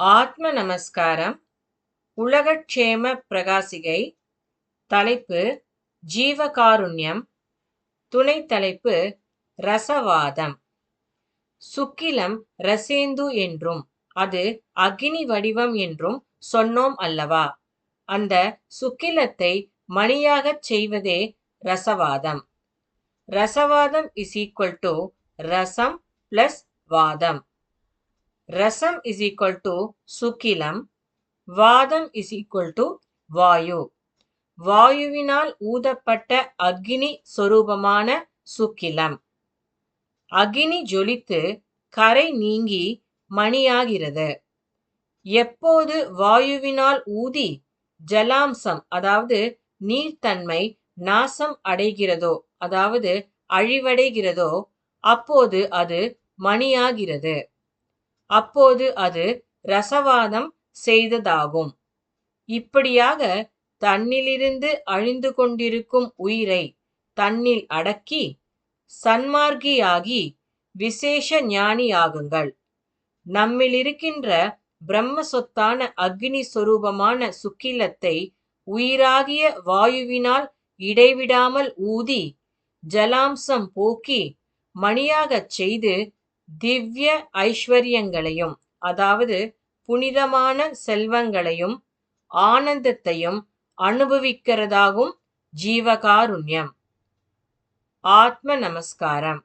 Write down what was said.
ஆத்ம நமஸ்காரம் உலகக்ஷேம பிரகாசிகை தலைப்பு ஜீவகாருண்யம் துணை தலைப்பு ரசவாதம். சுக்கிலம் ரசேந்து என்றும் அது அக்னி வடிவம் என்றும் சொன்னோம் அல்லவா? அந்த சுக்கிலத்தை மணியாகச் செய்வதே ரசவாதம். ரசவாதம் இஸ் ஈக்குவல் டு ரசம் பிளஸ் வாதம். ரசம் இஸ் ஈக்குவல் டு சுக்கிலம் வாதம் இஸ் ஈக்குவல் டு வாயு. வாயுவினால் ஊதப்பட்ட அக்னி சொரூபமான சுக்கிலம். அக்னி ஜொலித்து கரை நீங்கி மணியாகிறது. எப்போது வாயுவினால் ஊதி ஜலாம்சம் அதாவது நீர்த்தன்மை நாசம் அடைகிறதோ அதாவது அழிவடைகிறதோ அப்போது அது மணியாகிறது. அப்போது அது ரசவாதம் செய்ததாகும். இப்படியாக தன்னிலிருந்து அழிந்து கொண்டிருக்கும் உயிரை தன்னில் அடக்கி சன்மார்கியாகி விசேஷ ஞானியாகுங்கள். நம்மிலிருக்கின்ற பிரம்ம சொத்தான அக்னி சொரூபமான சுக்கிலத்தை உயிராகிய வாயுவினால் இடைவிடாமல் ஊதி ஜலாம்சம் போக்கி மணியாகச் செய்து திவ்ய ஐஸ்வர்யங்களையும் அதாவது புனிதமான செல்வங்களையும் ஆனந்தத்தையும் அனுபவிக்கிறதாகும் ஜீவகாருண்யம். ஆத்ம நமஸ்காரம்.